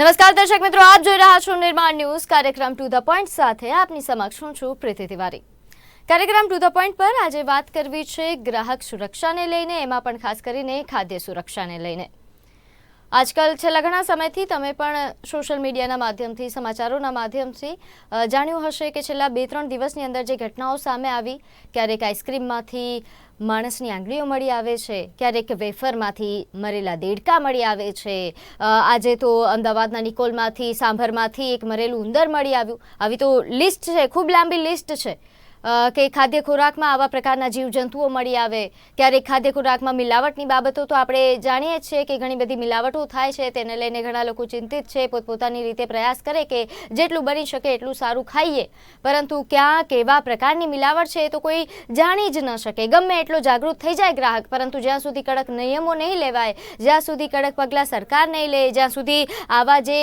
નમસ્કાર દર્શક મિત્રો, આપ જોઈ રહ્યા છો નિર્માણ ન્યૂઝ. કાર્યક્રમ ટુ ધ પોઈન્ટ સાથે આપની સમક્ષ હું છું પ્રીતિ તિવારી. કાર્યક્રમ ટુ ધ પોઈન્ટ પર આજે વાત કરવી છે ગ્રાહક સુરક્ષાને લઈને, એમાં પણ ખાસ કરીને ખાદ્ય સુરક્ષાને લઈને. આજકાલ છેલ્લા ઘણા સમયથી તમે પણ સોશિયલ મીડિયાના માધ્યમથી, સમાચારોના માધ્યમથી જાણ્યું હશે કે છેલ્લા બે ત્રણ દિવસની અંદર જે ઘટનાઓ સામે આવી, ક્યારેક આઈસ્ક્રીમમાંથી માણસની આંગળીઓ મળી આવે છે, ક્યારેક વેફરમાંથી મરેલા દેડકા મળી આવે છે આજે તો અમદાવાદના નિકોલમાંથી, સાંભરમાંથી એક મરેલું ઉંદર મળી આવ્યું. આવી તો લિસ્ટ છે, ખૂબ લાંબી લિસ્ટ છે. કે ખાદ્ય ખોરાકમાં આવા પ્રકારના જીવજંતુઓ મળી આવે. ક્યારેક ખાદ્ય ખોરાકમાં મિલાવટની બાબતો તો આપણે જાણીએ જ છીએ કે ઘણી બધી મિલાવટો થાય છે. તેને લઈને ઘણા લોકો ચિંતિત છે. પોતપોતાની રીતે પ્રયાસ કરે કે જેટલું બની શકે એટલું સારું ખાઈએ. પરંતુ ક્યાં કેવા પ્રકારની મિલાવટ છે એ તો કોઈ જાણી જ ન શકે. ગમે એટલો જાગૃત થઈ જાય ગ્રાહક, પરંતુ જ્યાં સુધી કડક નિયમો નહીં લેવાય, જ્યાં સુધી કડક પગલાં સરકાર નહીં લે, જ્યાં સુધી આવા જે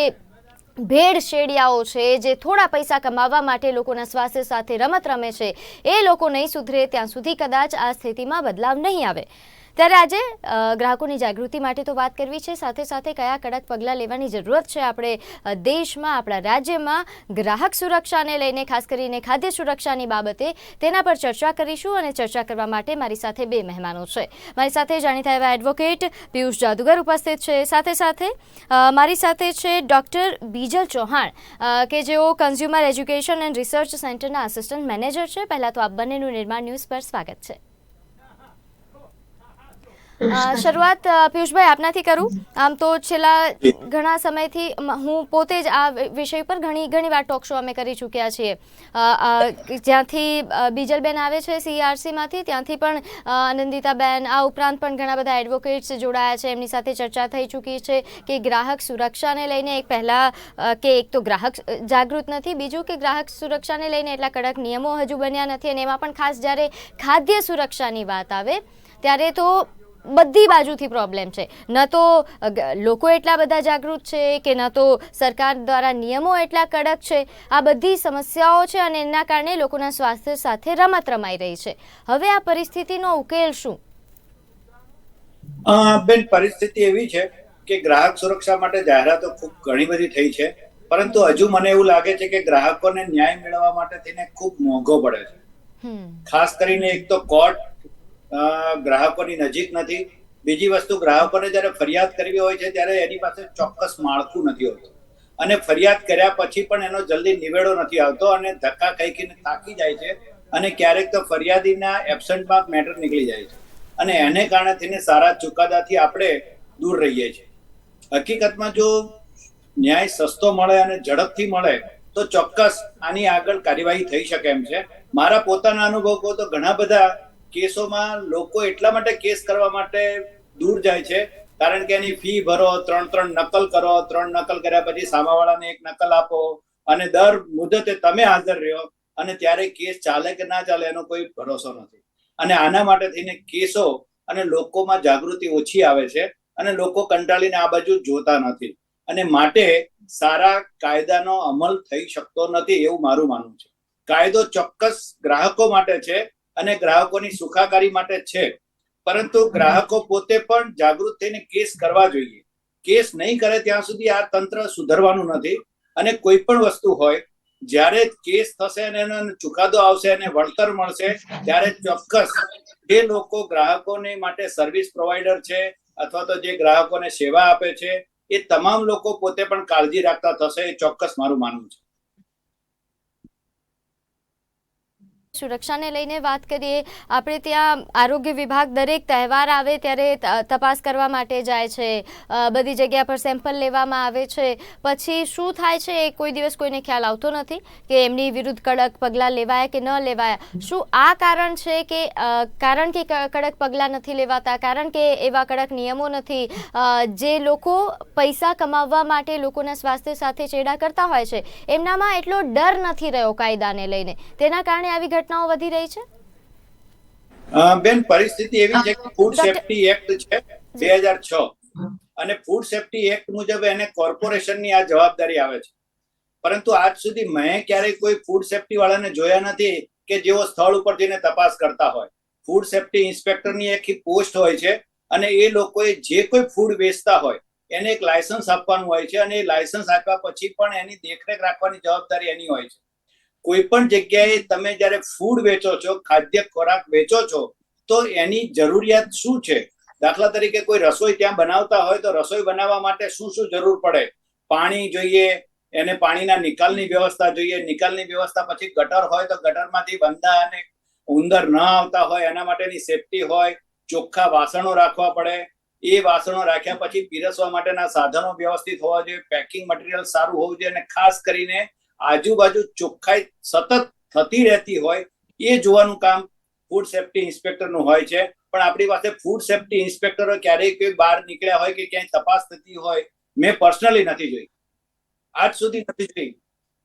ભેડ શેડિયાઓ છે, જે થોડા પૈસા કમાવા માટે લોકોના સ્વાસ્થ્ય સાથે રમત રમે છે, એ લોકો નહીં સુધરે, ત્યાં સુધી કદાચ આ સ્થિતિમાં બદલાવ નહીં આવે. ત્યારે આજે ગ્રાહકોની જાગૃતિ માટે તો વાત કરવી છે. સાથે સાથે કયા કડક પગલાં લેવાની જરૂરત છે આપણે દેશમાં, આપણા રાજ્યમાં ગ્રાહક સુરક્ષાને લઈને, ખાસ કરીને ખાદ્ય સુરક્ષાની બાબતે તેના પર ચર્ચા કરીશું અને ચર્ચા કરવા માટે મારી સાથે બે મહેમાનો છે. મારી સાથે જાણીતા એવા એડવોકેટ પિયુષ જાદુગર ઉપસ્થિત છે. સાથે સાથે મારી સાથે છે ડૉક્ટર બીજલ ચૌહાણ કે જેઓ કન્ઝ્યુમર એજ્યુકેશન એન્ડ રિસર્ચ સેન્ટરના આસિસ્ટન્ટ મેનેજર છે. પહેલાં તો આપ બંનેનું નિર્માણ ન્યૂઝ પર સ્વાગત છે. શરૂઆત પિયુષભાઈ, આપનાથી કરું. આમ તો છેલ્લા ઘણા સમયથી હું પોતે જ આ વિષય પર ઘણી ઘણી વાર ટોક શો અમે કરી ચૂક્યા છીએ. જ્યાંથી બીજલબેન આવે છે સીઆરસીમાંથી ત્યાંથી પણ આનંદિતાબેન આ ઉપરાંત પણ ઘણા બધા એડવોકેટ્સ જોડાયા છે. એમની સાથે ચર્ચા થઈ ચૂકી છે કે ગ્રાહક સુરક્ષાને લઈને એક પહેલાં કે એક તો ગ્રાહક જાગૃત નથી, બીજું કે ગ્રાહક સુરક્ષાને લઈને એટલા કડક નિયમો હજુ બન્યા નથી અને એમાં પણ ખાસ જ્યારે ખાદ્ય સુરક્ષાની વાત આવે, ત્યારે તો બધી બાજુથી પ્રોબ્લેમ છે. ન તો લોકો એટલા બધા જાગૃત છે કે ન તો સરકાર દ્વારા નિયમો એટલા કડક છે. આ બધી સમસ્યાઓ છે અને એના કારણે લોકોના સ્વાસ્થ્ય સાથે રમત રમાઈ રહી છે. હવે આ પરિસ્થિતિનો ઉકેલ શું? બેન પરિસ્થિતિ એવી છે કે ગ્રાહક સુરક્ષા માટે જાહેરાતો ખૂબ ઘણી બધી થઈ છે. પરંતુ હજુ મને એવું લાગે છે કે ગ્રાહકોને ન્યાય મેળવવા માટે થઈને ખૂબ મોંઘો પડે છે. ખાસ કરીને એક તો કોર્ટ ગ્રાહકોની નજીક નથી. બીજી વસ્તુ, ગ્રાહકોને જ્યારે ફરિયાદ કરવી હોય છે, ત્યારે એની પાસે ચોક્કસ માળખું નથી હોતું. અને ફરિયાદ કર્યા પછી પણ એનો જલ્દી નિવેડો નથી આવતો અને ધક્કા કહીને થાકી જાય છે અને ક્યારેક તો ફરિયાદીના એબસન્ટમાં મેટર નીકળી જાય છે. અને એને કારણે થઈને સારા ચુકાદાથી આપણે દૂર રહીએ છીએ. હકીકતમાં જો ન્યાય સસ્તો મળે અને ઝડપથી મળે, તો ચોક્કસ આની આગળ કાર્યવાહી થઈ શકે એમ છે. મારા પોતાના અનુભવ કહું તો ઘણા બધા કેસોમાં લોકો એટલા માટે કેસ કરવા માટે દૂર જાય છે, કારણ કે એની ફી ભરો, ત્રણ ત્રણ નકલ કરો, ત્રણ નકલ કર્યા પછી સામાવાળાને એક નકલ આપો, અને દર મુદતે તમે હાજર રહ્યો, અને ત્યારે કેસ ચાલે કે ના ચાલે એનો કોઈ ભરોસો નથી. અને આના માટે થઈને કેસો અને લોકોમાં જાગૃતિ ઓછી આવે છે, અને લોકો કંટાળીને આ બાજુ જોતા નથી. અને માટે સારા કાયદાનો અમલ થઈ શકતો નથી એવું મારું માનવું છે. કાયદો ચોક્કસ ગ્રાહકો માટે છે અને ગ્રાહકોની સુખાકારી માટે છે. પરંતુ ગ્રાહકો પોતે પણ જાગૃત થઈને કેસ કરવા જોઈએ. કેસ નહીં કરે ત્યાં સુધી આ તંત્ર સુધરવાનું નથી અને કોઈ પણ વસ્તુ હોય જ્યારે કેસ થશે અને એનો ચુકાદો આવશે અને વળતર મળશે ત્યારે ચોક્કસ જે લોકો ગ્રાહકોને માટે સર્વિસ પ્રોવાઈડર છે અથવા તો જે ગ્રાહકોને સેવા આપે છે એ તમામ લોકો પોતે પણ કાળજી રાખતા થશે એ ચોક્કસ મારું માનવું છે. સુરક્ષાને લઈને વાત કરીએ, આપણે ત્યાં આરોગ્ય વિભાગ દરેક તહેવાર આવે ત્યારે તપાસ કરવા માટે જાય છે. બધી જગ્યા પર સેમ્પલ લેવામાં આવે છે. પછી શું થાય છે એ કોઈ દિવસ કોઈને ખ્યાલ આવતો નથી કે એમની વિરુદ્ધ કડક પગલાં લેવાયા કે ન લેવાયા. શું આ કારણ છે કે કારણ કે કડક પગલાં નથી લેવાતા, કારણ કે એવા કડક નિયમો નથી જે લોકો પૈસા કમાવવા માટે લોકોના સ્વાસ્થ્ય સાથે ચેડા કરતા હોય છે, એમનામાં એટલો ડર નથી રહ્યો કાયદાને લઈને. તેના કારણે આવી ઘટનાઓ વધી રહી છે? બેન પરિસ્થિતિ એવી છે કે ફૂડ સેફ્ટી એક્ટ છે બે હજાર છ. અને ફૂડ સેફ્ટી એક્ટ મુજબ એને કોર્પોરેશનની આ જવાબદારી આવે છે. પરંતુ આજ સુધી મેં ક્યારેય કોઈ ફૂડ સેફ્ટી વાળાને જોયા નથી કે જેઓ સ્થળ ઉપર જઈને તપાસ કરતા હોય. ફૂડ સેફ્ટી ઇન્સ્પેક્ટરની એક પોસ્ટ હોય છે અને એ લોકોએ જે કોઈ ફૂડ વેચતા હોય એને એક લાયસન્સ આપવાનું હોય છે અને એ લાયસન્સ આપ્યા પછી પણ એની દેખરેખ રાખવાની જવાબદારી એની હોય છે. કોઈ પણ જગ્યાએ તમે જ્યારે ફૂડ વેચો છો, ખાદ્ય ખોરાક વેચો છો, તો એની જરૂરિયાત શું છે? દાખલા તરીકે કોઈ રસોઈ ત્યાં બનાવતા હોય તો રસોઈ બનાવવા માટે શું શું જરૂર પડે? પાણી જોઈએ, એને પાણીના નિકાલની વ્યવસ્થા જોઈએ. નિકાલની વ્યવસ્થા પછી ગટર હોય તો ગટરમાંથી વંદા અને ઉંદર ન આવતા હોય, એના માટેની સેફટી હોય, ચોખ્ખા વાસણો રાખવા પડે. એ વાસણો રાખ્યા પછી પીરસવા માટેના સાધનો વ્યવસ્થિત હોવા જોઈએ. પેકિંગ મટીરિયલ સારું હોવું જોઈએ અને ખાસ કરીને આજુબાજુ ચોખ્ખાઈ સતત થતી રહેતી હોય એ જોવાનું કામ ફૂડ સેફ્ટી ઇન્સ્પેક્ટરનું હોય છે. પણ આપણી પાસે ફૂડ સેફ્ટી ઇન્સ્પેક્ટરો ક્યારેય કોઈ બહાર નીકળ્યા હોય કે ક્યાંય તપાસ થતી હોય, મેં પર્સનલી નથી જોઈ. આજ સુધી નથી જોઈ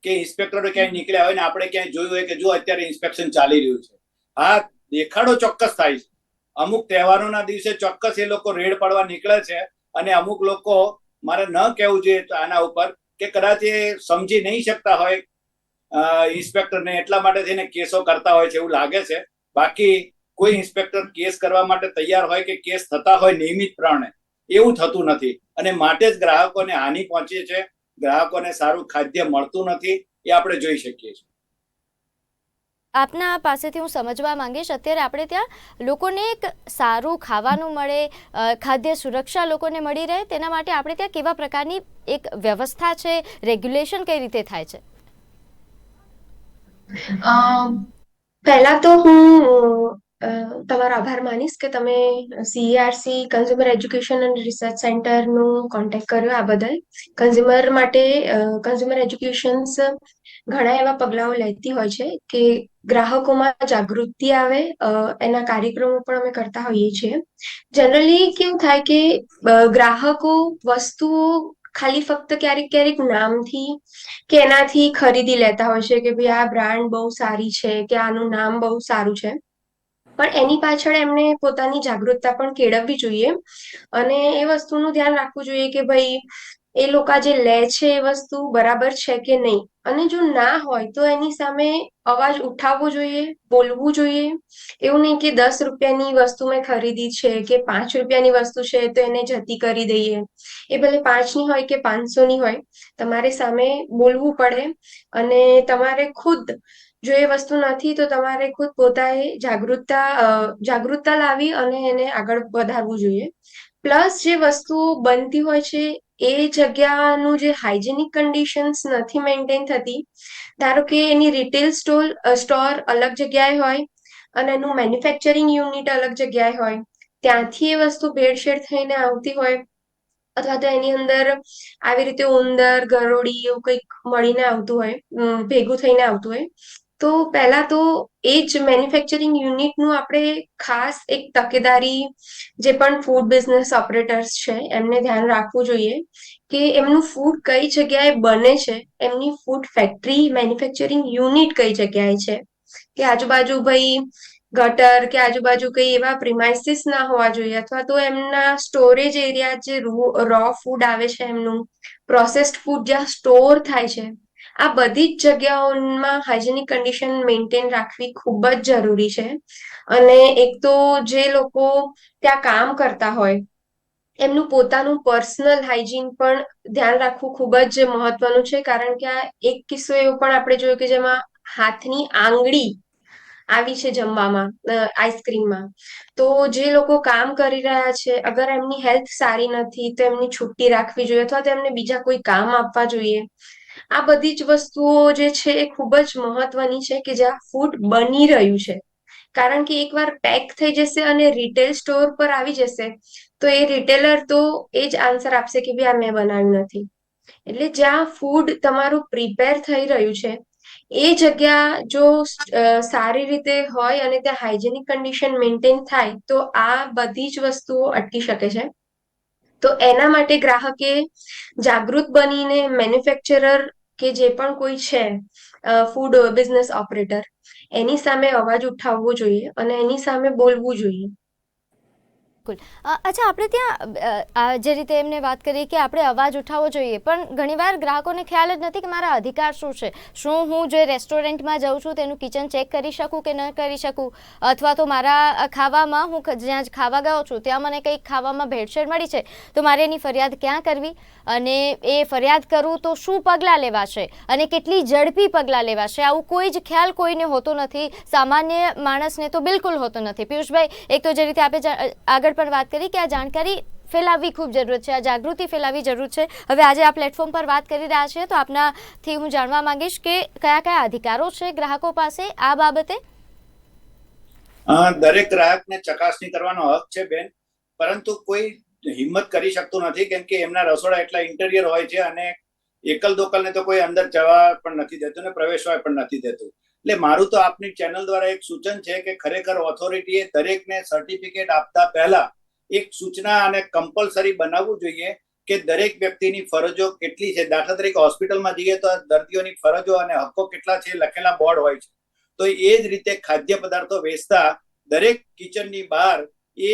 કે ઇન્સ્પેક્ટરો ક્યાંય નીકળ્યા હોય ને આપણે ક્યાંય જોયું હોય કે જો અત્યારે ઇન્સ્પેક્શન ચાલી રહ્યું છે. હા, દેખાડો ચોક્કસ થાય છે. અમુક તહેવારોના દિવસે ચોક્કસ એ લોકો રેડ પાડવા નીકળે છે અને અમુક લોકો મારે ન કહેવું જોઈએ આના ઉપર કે કદાચ એ સમજી નહીં શકતા હોય ઇન્સ્પેક્ટરને એટલા માટે થઈને કેસો કરતા હોય છે એવું લાગે છે. બાકી કોઈ ઇન્સ્પેક્ટર કેસ કરવા માટે તૈયાર હોય કે કેસ થતા હોય નિયમિત પ્રમાણે, એવું થતું નથી. અને માટે જ ગ્રાહકોને હાનિ પહોંચે છે, ગ્રાહકોને સારું ખાદ્ય મળતું નથી, એ આપણે જોઈ શકીએ છીએ. આપના પાસેથી હું સમજવા માંગીશ, અત્યારે આપણે ત્યાં લોકોને એક સારું ખાવાનું મળે ખાદ્ય સુરક્ષા લોકોને મળી રહે, તેના માટે આપણે ત્યાં કેવા પ્રકારની એક વ્યવસ્થા છે, રેગ્યુલેશન કઈ રીતે થાય છે? પહેલા તો હું તમારો આભાર માનીશ કે તમે CRC consumer education and research સેન્ટરનું કોન્ટેક્ટ કર્યો આ બદલ. કન્ઝ્યુમર માટે કન્ઝ્યુમર એજ્યુકેશન્સ ઘણા એવા પગલાઓ લેતી હોય છે કે ગ્રાહકોમાં જાગૃતિ આવે એના કાર્યક્રમો પણ અમે કરતા હોઈએ છીએ. જનરલી કેવું થાય કે ગ્રાહકો વસ્તુઓ ખાલી ફક્ત ક્યારેક ક્યારેક નામથી કે એનાથી ખરીદી લેતા હોય છે કે ભાઈ આ બ્રાન્ડ બહુ સારી છે કે આનું નામ બહુ સારું છે. પણ એની પાછળ એમને પોતાની જાગૃતતા પણ કેળવવી જોઈએ અને એ વસ્તુનું ધ્યાન રાખવું જોઈએ કે ભાઈ એ લોકો જે લે છે એ વસ્તુ બરાબર છે કે નહીં? અને જો ના હોય તો એની સામે અવાજ ઉઠાવવો જોઈએ, બોલવું જોઈએ. એવું નહીં કે દસ રૂપિયાની વસ્તુ મેં ખરીદી છે કે પાંચ રૂપિયાની વસ્તુ છે તો એને જતી કરી દઈએ. એ ભલે પાંચની હોય કે પાંચસોની હોય, તમારે સામે બોલવું પડે. અને તમારે ખુદ, જો એ વસ્તુ નથી તો તમારે ખુદ પોતાએ જાગૃતતા જાગૃતતા લાવી અને એને આગળ વધારવું જોઈએ. પ્લસ જે વસ્તુઓ બનતી હોય છે, એ જગ્યાનું જે હાઇજેનિક કન્ડિશન્સ નથી મેન્ટેન થતી, ધારો કે એની રિટેલ સ્ટોર સ્ટોર અલગ જગ્યાએ હોય અને એનું મેન્યુફેક્ચરિંગ યુનિટ અલગ જગ્યાએ હોય, ત્યાંથી એ વસ્તુ ભેળસેળ થઈને આવતી હોય અથવા તો એની અંદર આવી રીતે ઉંદર, ગરોળી એવું કંઈક મળીને આવતું હોય ભેગું થઈને આવતું હોય તો પહેલા તો એ જ મેન્યુફેક્ચરિંગ યુનિટનું આપણે ખાસ એક તકેદારી જે પણ ફૂડ બિઝનેસ ઓપરેટર્સ છે, એમને ધ્યાન રાખવું જોઈએ કે એમનું ફૂડ કઈ જગ્યાએ બને છે, એમની ફૂડ ફેક્ટરી મેન્યુફેક્ચરિંગ યુનિટ કઈ જગ્યાએ છે. કે આજુબાજુ ભાઈ ગટર કે આજુબાજુ કઈ એવા પ્રિમાઇસીસ ના હોવા જોઈએ અથવા તો એમના સ્ટોરેજ એરિયા જે રો ફૂડ આવે છે એમનું પ્રોસેસ્ડ ફૂડ જ્યાં સ્ટોર થાય છે આ બધી જ જગ્યાઓમાં હાઇજેનિક કન્ડિશન મેન્ટેન રાખવી ખૂબ જ જરૂરી છે. અને એક તો જે લોકો ત્યાં કામ કરતા હોય, એમનું પોતાનું પર્સનલ હાઇજીન પણ ધ્યાન રાખવું ખૂબ જ મહત્વનું છે. કારણ કે આ એક કિસ્સો એવો પણ આપણે જોયો કે જેમાં હાથની આંગળી આવી છે જમવામાં આઈસ્ક્રીમમાં તો જે લોકો કામ કરી રહ્યા છે, અગર એમની હેલ્થ સારી નથી, તો એમની છુટ્ટી રાખવી જોઈએ અથવા તો એમને બીજા કોઈ કામ આપવા જોઈએ આ બધી જ વસ્તુઓ જે છે એ ખૂબ જ મહત્વની છે કે જ્યાં ફૂડ બની રહ્યું છે. કારણ કે એકવાર પેક થઈ જશે અને રિટેલ સ્ટોર પર આવી જશે, તો એ રિટેલર તો એ જ આન્સર આપશે કે ભાઈ આ મેં બનાવ્યું નથી. એટલે જ્યાં ફૂડ તમારું પ્રિપેર થઈ રહ્યું છે, એ જગ્યા જો સારી રીતે હોય અને ત્યાં હાઇજેનિક કન્ડિશન મેન્ટેન થાય, તો આ બધી જ વસ્તુઓ અટકી શકે છે. તો એના માટે ગ્રાહકે જાગૃત બનીને મેન્યુફેક્ચરર કે જે પણ કોઈ છે ફૂડ બિઝનેસ ઓપરેટર એની સામે અવાજ ઉઠાવવો જોઈએ અને એની સામે બોલવું જોઈએ. બિલકુલ. અચ્છા, આપણે ત્યાં જે રીતે એમને વાત કરી કે આપણે અવાજ ઉઠાવવો જોઈએ, પણ ઘણીવાર ગ્રાહકોને ખ્યાલ જ નથી કે મારા અધિકાર શું છે? શું હું જે રેસ્ટોરન્ટમાં જાઉં છું તેનું કિચન ચેક કરી શકું કે ન કરી શકું? અથવા તો મારા ખાવામાં હું જ્યાં જ ખાવા ગયો છું, ત્યાં મને કંઈક ખાવામાં ભેળસેળ મળી છે? તો મારે એની ફરિયાદ ક્યાં કરવી? અને એ ફરિયાદ કરું તો શું પગલાં લેવાશે? અને કેટલી ઝડપી પગલાં લેવાશે? આવું કોઈ જ ખ્યાલ કોઈને હોતો નથી. સામાન્ય માણસને તો બિલકુલ હોતો નથી. પિયુષભાઈ, એક તો જે રીતે આપણે જા- પણ વાત કરી કે આ જાણકારી ફેલાવવી ખૂબ જરૂર છે, આ જાગૃતિ ફેલાવવી જરૂર છે. હવે આજે આ પ્લેટફોર્મ પર વાત કરી રહ્યા છીએ તો આપનાથી હું જાણવા માંગીશ કે કયા કયા અધિકારો છે ગ્રાહકો પાસે આ બાબતે? દરેક ગ્રાહકને ચકાસણી કરવાનો હક છે બેન, પરંતુ કોઈ હિંમત કરી શકતું નથી કેમ કે એમના રસોડા એટલા ઇન્ટેરિયર હોય છે અને એકલ દોકલને તો કોઈ અંદર જવા પણ નથી દેતું ને પ્રવેશવા પણ નથી દેતું. એટલે મારું તો આપની ચેનલ દ્વારા એક સૂચન છે કે ખરેખર ઓથોરિટીએ દરેકને સર્ટિફિકેટ આપતા પહેલા એક સૂચના અને કમ્પલસરી બનાવવું જોઈએ કે દરેક વ્યક્તિની ફરજો કેટલી છે. દાખલા તરીકે હોસ્પિટલમાં જઈએ તો દર્દીઓની ફરજો અને હક્કો કેટલા છે લખેલા બોર્ડ હોય છે. તો એ જ રીતે ખાદ્ય પદાર્થો વેચતા દરેક કિચનની બહાર એ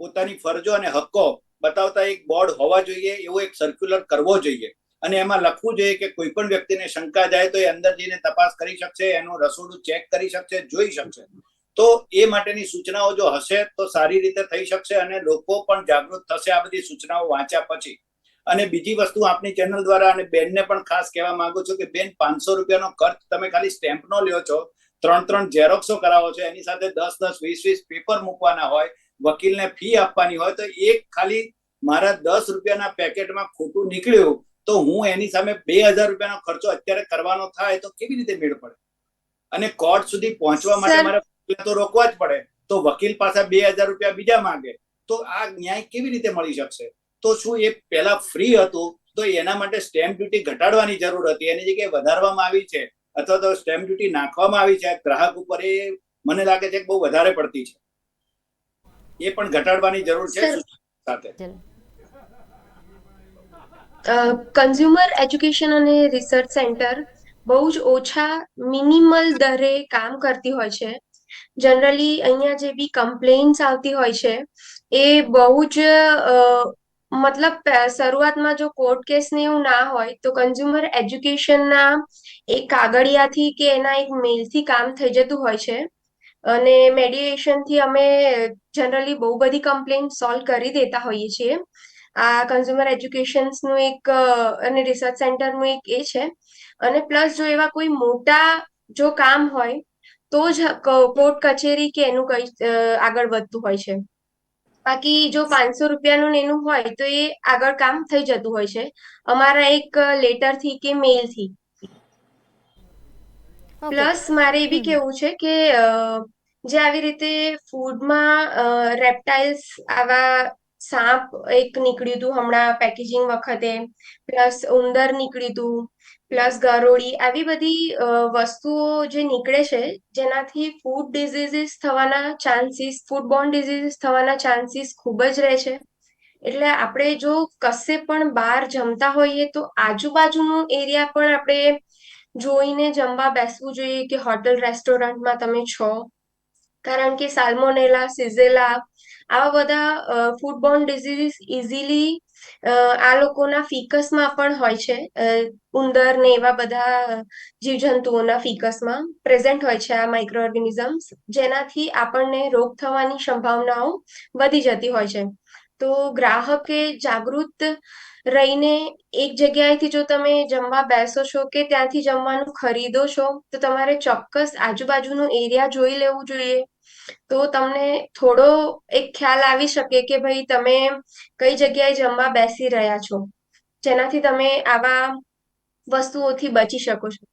પોતાની ફરજો અને હક્કો બતાવતા એક બોર્ડ હોવા જોઈએ. એવો એક સર્ક્યુલર કરવો જોઈએ. અને એમાં લખવું જોઈએ કે કોઈ પણ વ્યક્તિને શંકા જાય તો એ અંદર જઈને તપાસ કરી શકશે, એનું રસોડું ચેક કરી શકશે, જોઈ શકશે. તો એ માટેની સૂચનાઓ જો હશે તો સારી રીતે થઈ શકશે અને લોકો પણ જાગૃત થશે આ બધી સૂચનાઓ વાંચ્યા પછી. અને બીજી વસ્તુ આપની ચેનલ દ્વારા અને બેનને પણ ખાસ કહેવા માંગુ છું કે બેન, પાંચસો રૂપિયાનો ખર્ચ તમે ખાલી સ્ટેમ્પનો લ્યો છો, ત્રણ ત્રણ ઝેરોક્સો કરાવો છો, એની સાથે દસ દસ, વીસ વીસ પેપર મૂકવાના હોય, વકીલને ફી આપવાની હોય, તો એક ખાલી મારા દસ રૂપિયાના પેકેટમાં ખોટું નીકળ્યું તો હું એની સામે બે હજાર રૂપિયાનો ખર્ચો અત્યારે કરવાનો થાય તો કેવી રીતે મેળ પડે? અને કોર્ટ સુધી પહોંચવા માટે મારે તો રોકવા જ પડે. તો વકીલ પાસે બે હજાર રૂપિયા બીજા માંગે. તો આ ન્યાય કેવી રીતે મળી શકશે? તો શું એ પહેલા ફ્રી હતું? તો એના માટે સ્ટેમ્પ ડ્યુટી ઘટાડવાની જરૂર હતી. એની જગ્યાએ વધારવામાં આવી છે. અથવા તો સ્ટેમ્પ ડ્યુટી નાખવામાં આવી છે. ગ્રાહક ઉપર એ મને લાગે છે કે બહુ વધારે પડતી છે. એ પણ ઘટાડવાની જરૂર છે સાથે. કન્ઝ્યુમર એજ્યુકેશન અને રિસર્ચ સેન્ટર બહુ જ ઓછા મિનિમલ દરે કામ કરતી હોય છે. જનરલી અહીંયા જે બી કમ્પ્લેન્ટ્સ આવતી હોય છે, એ બહુ જ મતલબ શરૂઆતમાં જો કોર્ટ કેસ ને એવું ના હોય, તો કન્ઝ્યુમર એજ્યુકેશનના એક કાગળિયાથી કે એના એક મેલથી કામ થઈ જતું હોય છે. અને મેડિએશનથી અમે જનરલી બહુ બધી કમ્પ્લેન સોલ્વ કરી દેતા હોઈએ છીએ. આ કન્ઝ્યુમર એજ્યુકેશન્સનું એક અને રિસર્ચ સેન્ટરનું એક એ છે. અને પ્લસ જો એવા કોઈ મોટા જો કામ હોય તો જ કોર્ટ કચેરી કે એનું કઈ આગળ વધતું હોય છે. બાકી જો પાંચસો રૂપિયાનું ને એનું હોય તો એ આગળ કામ થઈ જતું હોય છે. અમારા એક લેટરથી કે મેલથી થી. પ્લસ મારે એ બી કેવું છે કે જે આવી રીતે ફૂડમાં રેપ્ટાઇલ્સ આવા સાપ એક નીકળ્યું હતું હમણાં પેકેજિંગ વખતે પ્લસ ઉંદર નીકળ્યું હતું પ્લસ ગરોળી, આવી બધી વસ્તુઓ જે નીકળે છે, જેનાથી ફૂડ ડિઝીઝીસ થવાના ચાન્સીસ ફૂડબોર્ન ડિઝીઝીસ થવાના ચાન્સીસ ખૂબ જ રહે છે. એટલે આપણે જો કશે પણ બહાર જમતા હોઈએ તો આજુબાજુનો એરિયા પણ આપણે જોઈને જમવા બેસવું જોઈએ કે હોટલ, રેસ્ટોરન્ટમાં તમે છો. કારણ કે સાલ્મોનેલા, સિઝેલા આવા બધા ફૂડબોર્ન ડિઝીઝ ઇઝીલી આ લોકોના ફિકસમાં પણ હોય છે. ઉંદર ને એવા બધા જીવજંતુઓના ફિકસમાં પ્રેઝન્ટ હોય છે આ માઇક્રો ઓર્ગેનિઝમ્સ જેનાથી આપણને રોગ થવાની સંભાવનાઓ વધી જતી હોય છે. તો ગ્રાહકે જાગૃત રહીને એક જગ્યાએથી જો તમે જમવા બેસો છો કે ત્યાંથી જમવાનું ખરીદો છો, તો તમારે ચોક્કસ આજુબાજુનું એરિયા જોઈ લેવું જોઈએ. તો તમને થોડો એક ખ્યાલ આવી શકે કે ભાઈ તમે કઈ જગ્યાએ જમવા બેસી રહ્યા છો? જેનાથી તમે આવા વસ્તુઓથી બચી શકો છો.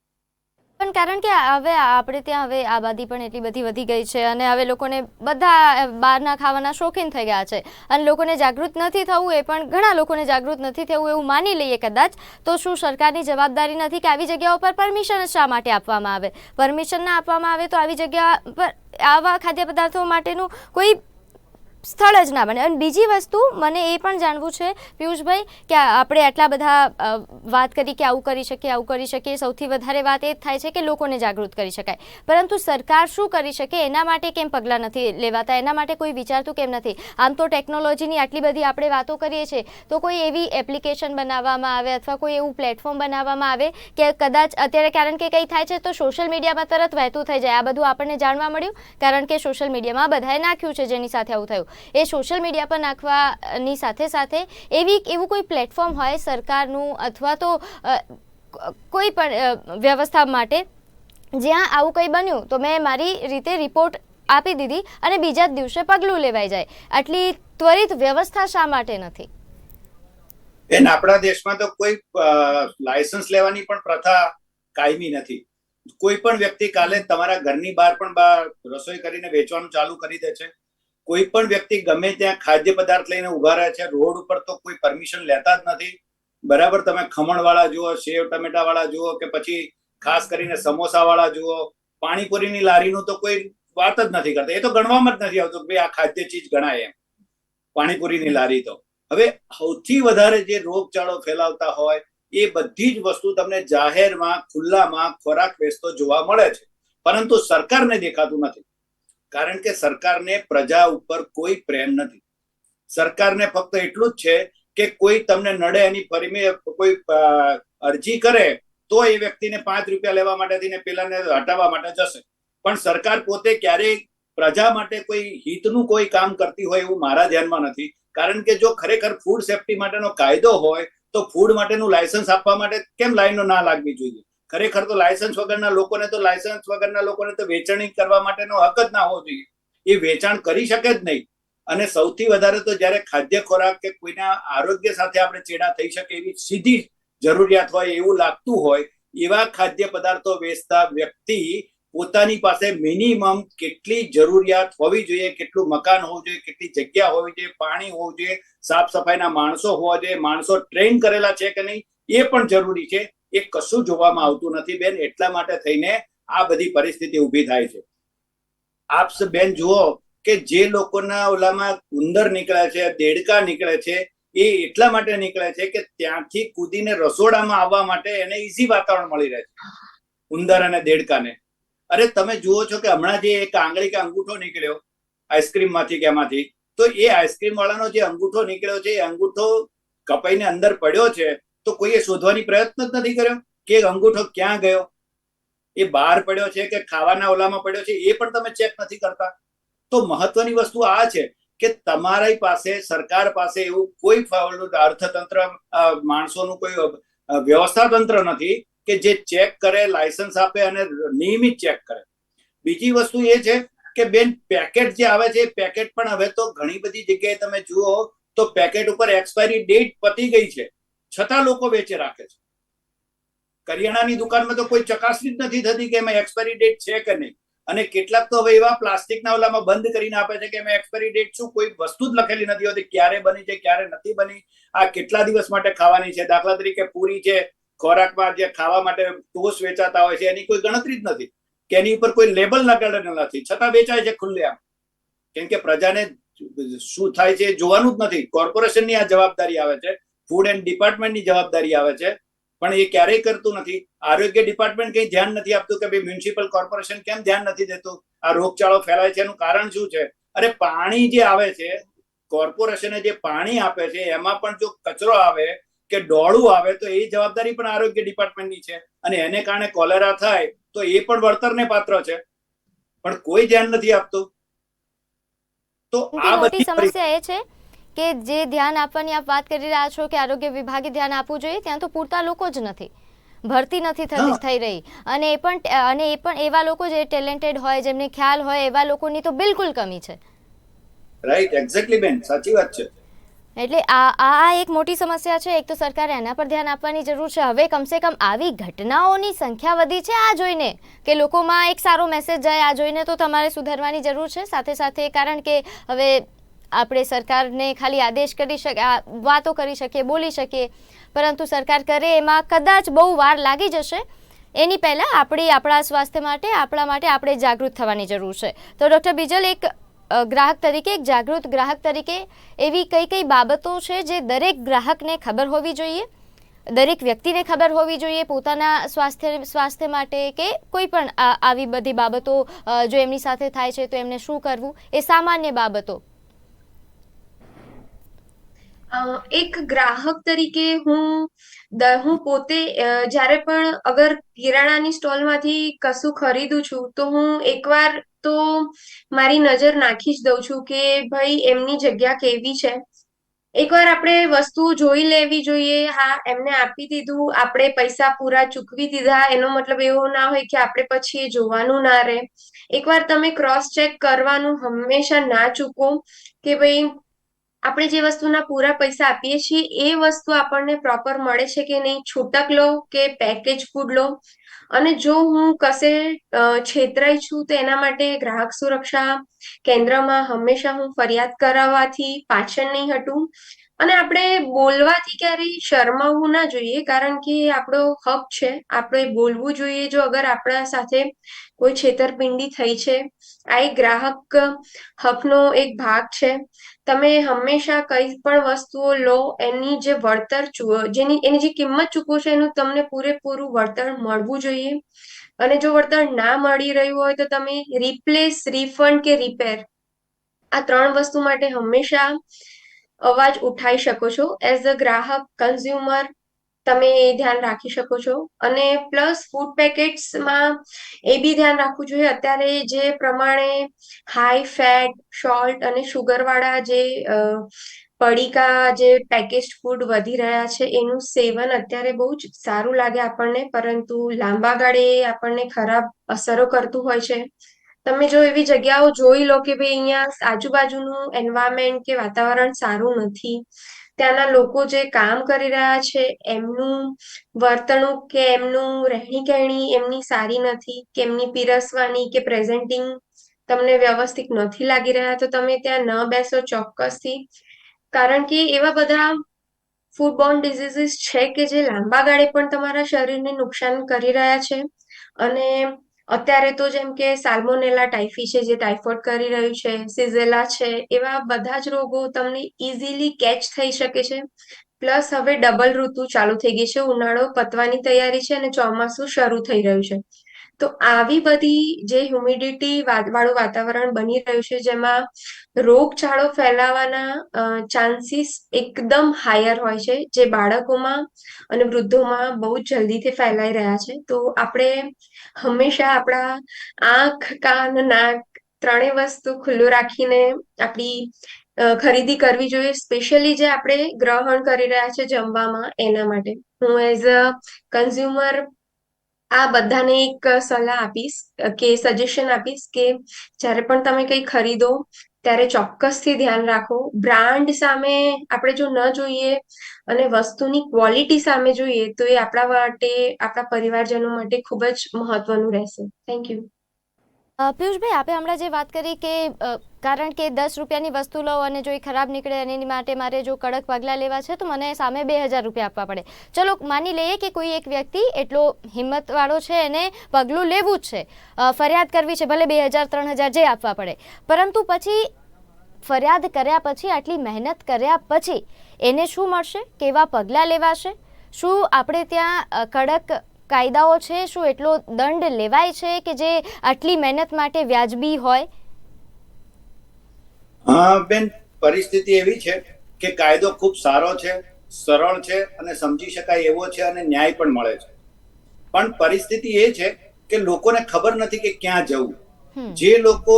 પણ કારણ કે હવે આપણે ત્યાં હવે આબાદી પણ એટલી બધી વધી ગઈ છે અને હવે લોકોને બધા બહારના ખાવાના શોખીન થઈ ગયા છે. અને લોકોને જાગૃત નથી થવું એ પણ ઘણા લોકોને જાગૃત નથી થવું એવું માની લઈએ કદાચ. તો શું સરકારની જવાબદારી નથી કે આવી જગ્યાઓ પર પરમિશન શા માટે આપવામાં આવે? પરમિશન ના આપવામાં આવે તો આવી જગ્યા પર આવા ખાદ્ય પદાર્થો માટેનું કોઈ સ્થળ જ ના બને. અને બીજી વસ્તુ મને એ પણ જાણવું છે, પિયુષભાઈ, કે આપણે આટલા બધા વાત કરી કે આવું કરી શકીએ, આવું કરી શકીએ, સૌથી વધારે વાત એ થાય છે કે લોકોને જાગૃત કરી શકાય. પરંતુ સરકાર શું કરી શકે એના માટે કેમ પગલાં નથી લેવાતા? એના માટે કોઈ વિચારતું કેમ નથી? આમ તો ટેકનોલોજીની આટલી બધી આપણે વાતો કરીએ છીએ, તો કોઈ એવી એપ્લિકેશન બનાવવામાં આવે અથવા કોઈ એવું પ્લેટફોર્મ બનાવવામાં આવે કે કદાચ અત્યારે કારણ કે કંઈ થાય છે તો સોશિયલ મીડિયામાં તરત વહેતું થઈ જાય. આ બધું આપણને જાણવા મળ્યું, કારણ કે સોશિયલ મીડિયામાં બધાએ નાખ્યું છે જેની સાથે આવું થયું. એ સોશિયલ મીડિયા પર નાખવાની સાથે સાથે એવી એવું કોઈ પ્લેટફોર્મ હોય સરકારનું અથવા તો કોઈ પણ વ્યવસ્થા માટે જ્યાં આવું કંઈ બન્યું, તો મેં મારી રીતે રિપોર્ટ આપી દીધી અને બીજા જ દિવસે પગલું લેવાઈ જાય. આટલી ત્વરિત વ્યવસ્થા શા માટે નથી? બેન, આપણા દેશમાં તો કોઈ લાયસન્સ લેવાની પણ પ્રથા કાયમી નથી. કોઈ પણ વ્યક્તિ કાલે તમારા ઘરની બહાર પણ રસોઈ કરીને વેચવાનું ચાલુ કરી દે છે. કોઈ પણ વ્યક્તિ ગમે ત્યાં ખાદ્ય પદાર્થ લઈને ઊભા રહે છે, રોડ ઉપર તો કોઈ પરમિશન લેતા જ નથી. બરાબર, તમે ખમણ વાળા જુઓ, સેવ ટમેટા વાળા જુઓ કે પછી ખાસ કરીને સમોસા વાળા જુઓ, પાણીપુરીની લારીનું તો કોઈ વાત જ નથી કરતા. એ તો ગણવામાં જ નથી આવતું કે આ ખાદ્ય ચીજ ગણાય એમ. પાણીપુરીની લારી તો. હવે સૌથી વધારે જે રોગચાળો ફેલાવતા હોય, એ બધી જ વસ્તુ તમને જાહેરમાં, ખુલ્લામાં ખોરાક વેચતો જોવા મળે છે. પરંતુ સરકારને દેખાતું નથી. કારણ કે સરકારને પ્રજા ઉપર કોઈ પ્રેમ નથી. સરકારને ફક્ત એટલું જ છે કે કોઈ તમને નડે એની પરિમે, કોઈ અરજી કરે, તો એ વ્યક્તિને પાંચ રૂપિયા લેવા માટેથી ને પેલાને હટાવવા માટે જશે. પણ સરકાર પોતે ક્યારેય પ્રજા માટે કોઈ હિતનું કોઈ કામ કરતી હોય એવું મારા ધ્યાનમાં નથી. કારણ કે જો ખરેખર ફૂડ સેફટી માટેનો કાયદો હોય, તો ફૂડ માટેનું લાયસન્સ આપવા માટે કેમ લાઈનો ના લાગવી જોઈએ? ખરેખર તો લાયસન્સ વગરના લોકોને તો લાયસન્સ વગરના લોકોને તો વેચાણી કરવા માટેનો હક જ ના હોવો જોઈએ. એ વેચાણ કરી શકે જ નહીં. અને સૌથી વધારે તો જ્યારે ખાદ્ય ખોરાક કે કોઈના આરોગ્ય સાથે આપણે ચેડા થઈ શકે એવી સીધી જરૂરિયાત હોય, એવું લાગતું હોય, એવા ખાદ્ય પદાર્થો વેચતા વ્યક્તિ પોતાની પાસે મિનિમમ કેટલી જરૂરિયાત હોવી જોઈએ, કેટલું મકાન હોવું જોઈએ, કેટલી જગ્યા હોવી જોઈએ, પાણી હોવું જોઈએ, સાફ સફાઈના માણસો હોવા જોઈએ, માણસો ટ્રેન કરેલા છે કે નહીં, એ પણ જરૂરી છે. એ કશું જોવામાં આવતું નથી, બેન. એટલા માટે થઈને આ બધી પરિસ્થિતિ ઊભી થાય છે. આપ બેન, જુઓ કે જે લોકોના ઓલામાં ઉંદર નીકળે છે, દેડકા નીકળે છે, એ એટલા માટે નીકળે છે કે ત્યાંથી કૂદીને રસોડામાં આવવા માટે એને ઈઝી વાતાવરણ મળી રહે છે. ઉંદર અને દેડકાને. અરે, તમે જુઓ છો કે હમણાં જે એક આંગળી કે અંગૂઠો નીકળ્યો આઈસ્ક્રીમમાંથી કે એમાંથી તો એ આઈસ્ક્રીમ વાળાનો જે અંગૂઠો નીકળ્યો છે, એ અંગૂઠો કપાઈને અંદર પડ્યો છે તો કોઈએ શોધવાની પ્રયત્ન જ નથી કર્યો કે અંગૂઠો ક્યાં ગયો? એ બહાર પડ્યો છે કે ખાવાના ઓલામાં પડ્યો છે એ પણ તમે ચેક નથી કરતા. તો મહત્વની વસ્તુ આ છે કે તમારી પાસે, સરકાર પાસે એવું કોઈ અર્થતંત્ર માણસોનું કોઈ વ્યવસ્થા તંત્ર નથી કે જે ચેક કરે લાયસન્સ આપે અને નિયમિત ચેક કરે. બીજી વસ્તુ એ છે કે બેન પેકેટ જે આવે છે એ પેકેટ પણ હવે તો ઘણી બધી જગ્યાએ તમે જુઓ તો પેકેટ ઉપર એક્સપાયરી ડેટ પતી ગઈ છે. છતાં લોકો વેચે રાખે છે. કરિયાણાની દુકાનમાં તો કોઈ ચકાસણી જ નથી થતી કે એમાં એક્સપાયરી ડેટ છે કે નહીં. અને કેટલાક તો હવે એવા પ્લાસ્ટિકના ઓલામાં બંધ કરીને આપે છે કે એમાં એક્સપાયરી ડેટ શું? કોઈ વસ્તુ જ લખેલી નથી હોતી. ક્યારે બની છે, ક્યારે નથી બની? આ કેટલા દિવસ માટે ખાવાની છે? દાખલા તરીકે પૂરી છે ખોરાકમાં જે ખાવા માટે ટોસ વેચાતા હોય છે, એની કોઈ ગણતરી જ નથી. કે એની ઉપર કોઈ લેબલ લગાડેલું નથી. છતાં વેચાય છે ખુલ્લેઆમ કેમ કે પ્રજાને શું થાય છે જોવાનું જ નથી. કોર્પોરેશનની આ જવાબદારી આવે છે. ફૂડ એન્ડ ડિપાર્ટમેન્ટની જવાબદારી આવે છે. પણ એ ક્યારેય કરતું નથી. આરોગ્ય ડિપાર્ટમેન્ટ કઈ ધ્યાન નથી આપતું કે ભાઈ મ્યુનિસિપલ કોર્પોરેશન કેમ ધ્યાન નથી દેતું? આ રોગચાળો ફેલાય છે એનું કારણ શું છે? અરે પાણી જે આવે છે કોર્પોરેશને જે પાણી આપે છે એમાં પણ જો કચરો આવે કે ડોળું આવે તો એ જવાબદારી પણ આરોગ્ય ડિપાર્ટમેન્ટની છે. અને એને કારણે કોલેરા થાય તો એ પણ વળતરને પાત્ર છે. પણ કોઈ ધ્યાન નથી આપતું. તો આ બધી સમસ્યા એ છે કે જે ધ્યાન આપવાની આપ વાત કરી રહ્યા છો કે આરોગ્ય વિભાગે ધ્યાન આપવું જોઈએ ત્યાં તો પૂરતા લોકો જ નથી. ભરતી નથી થતી થઈ રહી. અને એ પણ અને એ પણ એવા લોકો જે ટેલેન્ટેડ હોય જેમને ખ્યાલ હોય એવા લોકોની તો બિલકુલ કમી છે. રાઈટ એક્ઝેક્ટલી બેન. સાચી વાત છે. એટલે આ આ એક મોટી સમસ્યા છે. એક તો સરકારે એના પર ધ્યાન આપવાની જરૂર છે. હવે કમસે કમ આવી ઘટનાઓની સંખ્યા વધી છે આ જોઈને કે લોકોમાં એક સારો મેસેજ જાય આ જોઈને તો તમારે સુધારવાની જરૂર છે. સાથે સાથે કારણ કે હવે આપણે સરકારને ખાલી આદેશ કરી શકીએ વાતો કરી શકીએ, બોલી શકીએ, પરંતુ સરકાર કરે એમાં કદાચ બહુ વાર લાગી જશે. એની પહેલાં આપણે, આપણા સ્વાસ્થ્ય માટે, આપણા માટે આપણે જાગૃત થવાની જરૂર છે. તો ડૉક્ટર બીજલ એક ગ્રાહક તરીકે, એક જાગૃત ગ્રાહક તરીકે એવી કઈ કઈ બાબતો છે જે દરેક ગ્રાહકને ખબર હોવી જોઈએ? દરેક વ્યક્તિને ખબર હોવી જોઈએ પોતાના સ્વાસ્થ્ય સ્વાસ્થ્ય માટે કે કોઈ પણ આવી બધી બાબતો જો એમની સાથે થાય છે તો એમને શું કરવું? એ સામાન્ય બાબતો. એક ગ્રાહક તરીકે હું હું પોતે જ્યારે પણ અગર કિરાણાની સ્ટોલમાંથી કશું ખરીદું છું, તો હું એકવાર તો મારી નજર નાખી જ દઉં છું કે ભાઈ એમની જગ્યા કેવી છે. એકવાર આપણે વસ્તુ જોઈ લેવી જોઈએ, હા, એમને આપી દીધું, આપણે પૈસા પૂરા ચૂકવી દીધા, એનો મતલબ એવો ના હોય કે આપણે પછી એ જોવાનું ના રહે. એકવાર તમે ક્રોસ ચેક કરવાનું હંમેશા ના ચૂકો કે ભાઈ આપણે જે વસ્તુના પૂરા પૈસા આપીએ છીએ, એ વસ્તુ આપણને પ્રોપર મળે છે કે નહીં છૂટક લો કે પેકેજ ફૂડ લો? અને જો હું કશે છેતરાઈ છું, તો એના માટે ગ્રાહક સુરક્ષા કેન્દ્રમાં હંમેશા હું ફરિયાદ કરાવવાથી પાછળ નહીં હટું. અને આપણે બોલવાથી ક્યારેય શરમાવવું ના જોઈએ, કારણ કે આપણો હક છે. આપણે બોલવું જોઈએ જો અગર આપણા સાથે કોઈ છેતરપિંડી થઈ છે. આ એક ગ્રાહક હકનો એક ભાગ છે. તમે હંમેશા કઈ પણ વસ્તુઓ લો, એની જે વળતર જેની, એની જે કિંમત ચૂકવો છે, એનું તમને પૂરેપૂરું વળતર મળવું જોઈએ. અને જો વળતર ના મળી રહ્યું હોય, તો તમે રિપ્લેસ રિફંડ કે રિપેર આ ત્રણ વસ્તુ માટે હંમેશા અવાજ ઉઠાઈ શકો છો. એઝ અ ગ્રાહક કન્ઝ્યુમર તમે એ ધ્યાન રાખી શકો છો. અને પ્લસ ફૂડ પેકેટ્સમાં એ બી ધ્યાન રાખવું જોઈએ. અત્યારે જે પ્રમાણે હાઈ ફેટ સોલ્ટ અને સુગર વાળા જે પડીકા જે પેકેજ ફૂડ વધી રહ્યા છે, એનું સેવન અત્યારે બહુ જ સારું લાગે આપણને. પરંતુ લાંબા ગાળે આપણને ખરાબ અસરો કરતું હોય છે. તમે જો એવી જગ્યાઓ જોઈ લો કે ભાઈ અહીંયા આજુબાજુનું એન્વાયરમેન્ટ કે વાતાવરણ સારું નથી. ત્યાંના લોકો જે કામ કરી રહ્યા છે, એમનું વર્તણૂક કે એમનું રહેણી કહેણી એમની સારી નથી, કે એમની પીરસવાની કે પ્રેઝન્ટિંગ તમને વ્યવસ્થિત નથી લાગી રહ્યા, તો તમે ત્યાં ન બેસો ચોક્કસથી. કારણ કે એવા બધા ફૂડબોર્ન ડિઝીઝીસ છે કે જે લાંબા ગાળે પણ તમારા શરીરને નુકસાન કરી રહ્યા છે. અને અત્યારે તો જેમ કે સાલ્મોનેલા ટાઇફી છે, જે ટાઇફોઇડ કરી રહ્યું છે સિઝેલા છે, એવા બધા જ રોગો તમને ઇઝીલી કેચ થઈ શકે છે. પ્લસ હવે ડબલ ઋતુ ચાલુ થઈ ગઈ છે, ઉનાળો પતવાની તૈયારી છે અને ચોમાસું શરૂ થઈ રહ્યું છે. તો આવી બધી જે હ્યુમિડિટી વાળું વાતાવરણ બની રહ્યું છે, જેમાં રોગચાળો ફેલાવાના ચાન્સીસ એકદમ હાયર હોય છે, જે બાળકોમાં અને વૃદ્ધોમાં બહુ જલ્દીથી ફેલાઈ રહ્યા છે. તો આપણે હંમેશા આપણા આંખ, કાન, નાક ત્રણેય વસ્તુ ખુલ્લું રાખીને આપણી ખરીદી કરવી જોઈએ, સ્પેશિયલી જે આપણે ગ્રહણ કરી રહ્યા છે જમવામાં એના માટે. હું એઝ અ કન્ઝ્યુમર આ બધાને એક સલાહ આપીશ, કે સજેશન આપીશ કે જ્યારે પણ તમે કંઈ ખરીદો ત્યારે ચોક્કસથી ધ્યાન રાખો. બ્રાન્ડ સામે આપણે જો ન જોઈએ અને વસ્તુની ક્વોલિટી સામે જોઈએ, તો એ આપણા માટે, આપણા પરિવારજનો માટે ખૂબ જ મહત્વનું રહેશે. થેન્ક યુ પિયુષભાઈ, આપે હમણાં જે વાત કરી કે કારણ કે દસ રૂપિયાની વસ્તુ લો અને જો એ ખરાબ નીકળે અને એની માટે મારે જો કડક પગલાં લેવા છે, તો મને સામે બે હજાર રૂપિયા આપવા પડે. ચલો, માની લઈએ કે કોઈ એક વ્યક્તિ એટલો હિંમતવાળો છે એને પગલું લેવું જ છે. ફરિયાદ કરવી છે, ભલે બે હજાર, ત્રણ હજાર જે આપવા પડે. પરંતુ પછી ફરિયાદ કર્યા પછી, આટલી મહેનત કર્યા પછી, એને શું મળશે? કેવા પગલાં લેવાશે? શું આપણે ત્યાં કડક કાયદાઓ છે? શું એટલો દંડ લેવાય છે કે જે આટલી મહેનત માટે વ્યાજબી હોય? હા બેન પરિસ્થિતિ એવી છે કે કાયદો ખૂબ સારો છે સરળ છે અને સમજી શકાય એવો છે અને ન્યાય પણ મળે છે. પણ પરિસ્થિતિ એ છે કે લોકોને ખબર નથી કે ક્યાં જવું. જે લોકો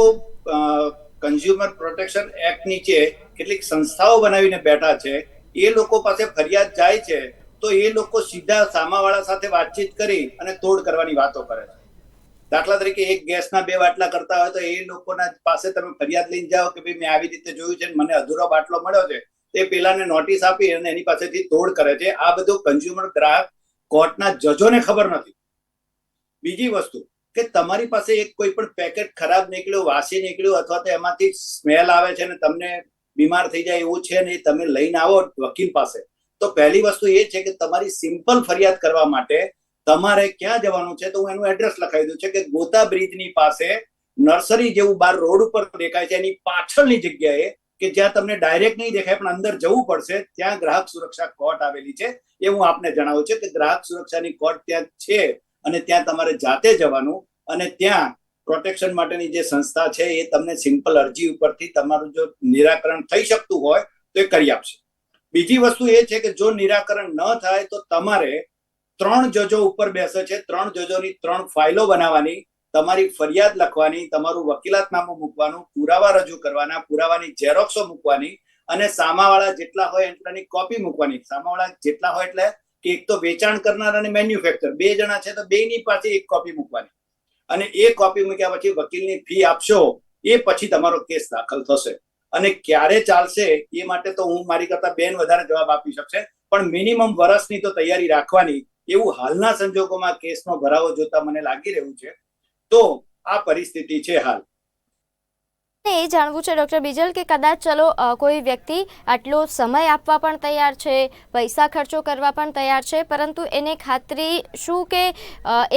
કન્ઝ્યુમર પ્રોટેક્શન એક્ટ નીચે કેટલીક સંસ્થાઓ બનાવીને બેઠા છે એ લોકો પાસે ફરિયાદ જાય છે તો એ લોકો સીધા સામાવાળા સાથે વાતચીત કરી અને તોડ કરવાની વાતો કરે છે. દાખલા તરીકે એક ગેસના બે બાટલા કરતા હોય તો એ લોકોના પાસે તમે ફરિયાદ લઈને જાઓ કે ભાઈ મેં આવી રીતે જોયું છે મને અધૂરો બાટલો મળ્યો છે, તે પેલાને નોટિસ આપી અને એની પાસેથી તોડ કરે છે. આ બધું કન્ઝ્યુમર ગ્રાહક કોર્ટના જજોને ખબર નથી. બીજી વસ્તુ કે તમારી પાસે એક કોઈ પણ પેકેટ ખરાબ નીકળ્યું, વાસી નીકળ્યું અથવા તો એમાંથી સ્મેલ આવે છે ને તમને બીમાર થઈ જાય એવું છે ને એ તમે લઈને આવો વકીલ પાસે, તો પહેલી વસ્તુ એ છે કે તમારી સિમ્પલ ફરિયાદ કરવા માટે તમારે ક્યાં જવાનું છે તો હું એનું એડ્રેસ લખાવી દઉં. છે કે ગોતા બ્રિજની પાસે નર્સરી જેવું બાર રોડ ઉપર દેખાય છે. એની પાછળની જગ્યાએ કે જ્યાં તમને ડાયરેક્ટ નહીં દેખાય, પણ અંદર જવું પડશે, ત્યાં ગ્રાહક સુરક્ષા કોર્ટ આવેલી છે. એ હું આપને જણાવું છું કે ગ્રાહક સુરક્ષાની કોર્ટ ત્યાં છે અને ત્યાં તમારે જાતે જવાનું અને ત્યાં પ્રોટેક્શન માટેની જે સંસ્થા છે એ તમને સિમ્પલ અરજી ઉપરથી તમારું જો નિરાકરણ થઈ શકતું હોય તો એ કરી આપશે. બીજી વસ્તુ એ છે કે જો નિરાકરણ ન થાય તો તમારે ત્રણ જજો ઉપર બેસે છે. ત્રણ જજોની ત્રણ ફાઇલો બનાવવાની, તમારી ફરિયાદ લખવાની, તમારું વકીલાતનામું મૂકવાનું, પુરાવા રજૂ કરવાના, પુરાવાની ઝેરોક્સો મૂકવાની અને સામાવાળા જેટલા હોય એટલાની કોપી મૂકવાની. સામાવાળા જેટલા હોય એટલે કે એક તો વેચાણ કરનાર અને મેન્યુફેક્ચર બે જણા છે તો બેની પાસે એક કોપી મૂકવાની. અને એ કોપી મૂક્યા પછી વકીલની ફી આપશો, એ પછી તમારો કેસ દાખલ થશે. અને ક્યારે ચાલશે એ માટે તો હું મારી કરતા બેન વધારે જવાબ આપી શકશે. પણ મિનિમમ વર્ષની તો તૈયારી રાખવાની. એવું હાલના સંજોગોમાં કેસનો ભરાવો જોતા મને લાગી રહ્યું છે. તો આ પરિસ્થિતિ છે હાલ. એ જાણવું છે, ડૉક્ટર બીજલ, કે કદાચ ચલો કોઈ વ્યક્તિ આટલો સમય આપવા પણ તૈયાર છે, પૈસા ખર્ચો કરવા પણ તૈયાર છે, પરંતુ એને ખાતરી શું કે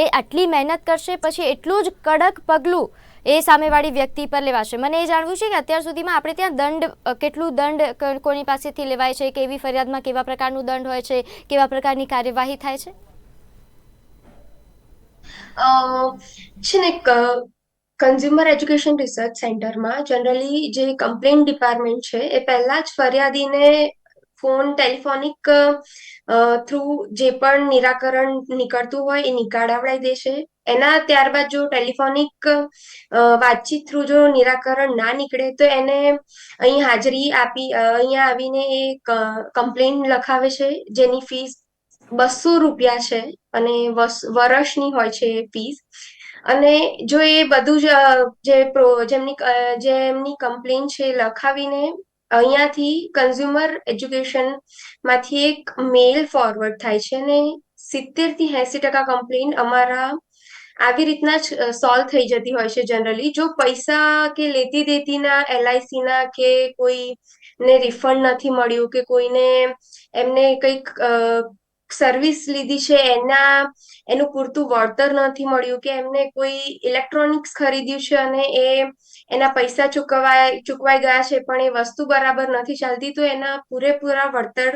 એ આટલી મહેનત કરશે, પછી એટલું જ કડક પગલું એ સામેવાળી વ્યક્તિ પર લેવાશે. મને એ જાણવું છે કે અત્યાર સુધીમાં આપણે ત્યાં દંડ કેટલું દંડ કોની પાસેથી લેવાય છે, કેવી ફરિયાદમાં કેવા પ્રકારનું દંડ હોય છે, કેવા પ્રકારની કાર્યવાહી થાય છે? છે ને કન્ઝ્યુમર એજ્યુકેશન રિસર્ચ સેન્ટરમાં જનરલી જે કમ્પ્લેન ડિપાર્ટમેન્ટ છે, એ પહેલા જ ફરિયાદીને ફોન ટેલિફોનિક થ્રુ જે પણ નિરાકરણ નીકળતું હોય એ નીકાળાવડાવી દે છે. એના ત્યારબાદ જો ટેલિફોનિક વાતચીત થ્રુ જો નિરાકરણ ના નીકળે, તો એને અહીં હાજરી આપી અહીંયા આવીને એ કમ્પ્લેન લખાવે છે, જેની ફીસ બસો રૂપિયા છે અને વર્ષની હોય છે એ ફીસ. અને જો એ બધું જ જે જેમની જેમની કમ્પ્લેન છે લખાવીને અહીંયાથી કન્ઝ્યુમર એજ્યુકેશનમાંથી એક મેલ ફોરવર્ડ થાય છે અને સિત્તેરથી એસી ટકા કમ્પ્લેન અમારા આવી રીતના જ સોલ્વ થઈ જતી હોય છે જનરલી જો પૈસા કે લેતી દેતીના એલઆઈસી ના કે કોઈને રિફંડ નથી મળ્યું કે કોઈને એમને કંઈક સર્વિસ લીધી છે, એના, એનું પૂરતું વળતર નથી મળ્યું કે એમને કોઈ ઇલેક્ટ્રોનિક્સ ખરીદ્યું છે અને એ એના પૈસા ચૂકવાય, ચૂકવાઈ ગયા છે, પણ એ વસ્તુ બરાબર નથી ચાલતી, તો એના પૂરેપૂરા વળતર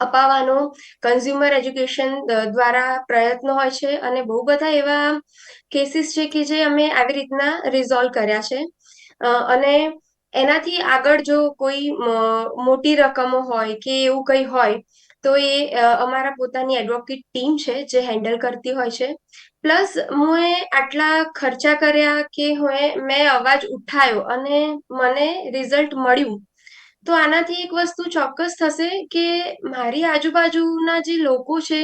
અપાવવાનો કન્ઝ્યુમર એજ્યુકેશન દ્વારા પ્રયત્નો હોય છે અને બહુ બધા એવા કેસીસ છે કે જે અમે આવી રીતના રિઝોલ્વ કર્યા છે. અને એનાથી આગળ જો કોઈ મોટી રકમો હોય કે એવું કંઈ હોય, તો એ અમારા પોતાની એડવોકેટ ટીમ છે જે હેન્ડલ કરતી હોય છે. પ્લસ હું આટલા ખર્ચા કર્યા કે હું મેં અવાજ ઉઠાયો અને મને રિઝલ્ટ મળ્યું. તો આનાથી એક વસ્તુ ચોક્કસ થશે કે મારી આજુબાજુના જે લોકો છે,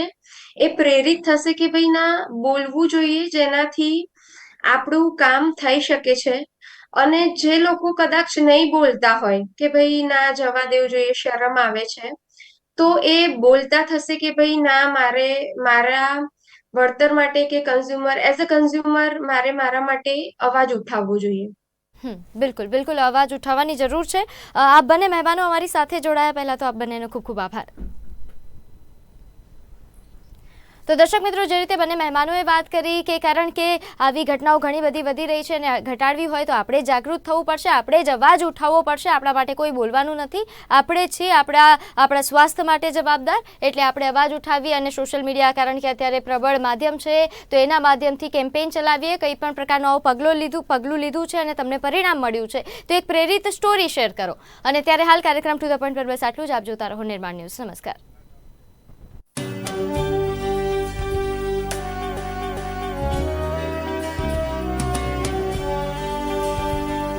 એ પ્રેરિત થશે કે ભાઈ ના, બોલવું જોઈએ જેનાથી આપણું કામ થઈ શકે છે. અને જે લોકો કદાચ નહીં બોલતા હોય કે ભાઈ ના જવા દેવું જોઈએ, શરમ આવે છે, તો એ બોલતા થશે કે ભાઈ ના, મારે, મારા વળતર માટે કે કન્ઝ્યુમર એઝ અ કન્ઝ્યુમર મારે મારા માટે અવાજ ઉઠાવવો જોઈએ. બિલકુલ બિલકુલ. અવાજ ઉઠાવવાની જરૂર છે. આપ બંને મહેમાનો અમારી સાથે જોડાયા. પહેલાં તો આપ બંનેનો ખૂબ ખૂબ આભાર. તો દર્શક મિત્રો, જે રીતે બંને મહેમાનોએ વાત કરી કે કારણ કે આવી ઘટનાઓ ઘણી બધી વધી રહી છે અને ઘટાડવી હોય તો આપણે જાગૃત થવું પડશે, આપણે જ અવાજ ઉઠાવવો પડશે, આપણા માટે કોઈ બોલવાનું નથી. આપણે છીએ આપણા આપણા સ્વાસ્થ્ય માટે જવાબદાર, એટલે આપણે અવાજ ઉઠાવીએ અને સોશિયલ મીડિયા, કારણ કે અત્યારે પ્રબળ માધ્યમ છે, તો એના માધ્યમથી કેમ્પેઇન ચલાવીએ, કંઈ પણ પ્રકારનું આવું પગલું લીધું પગલું લીધું છે અને તમને પરિણામ મળ્યું છે. તો એક પ્રેરિત સ્ટોરી શેર કરો. અને ત્યારે હાલ કાર્યક્રમ ટુ ધ પોઈન્ટ પર બસ આટલું જ. આપ જોતા રહો નિર્માણ ન્યૂઝ. નમસ્કાર.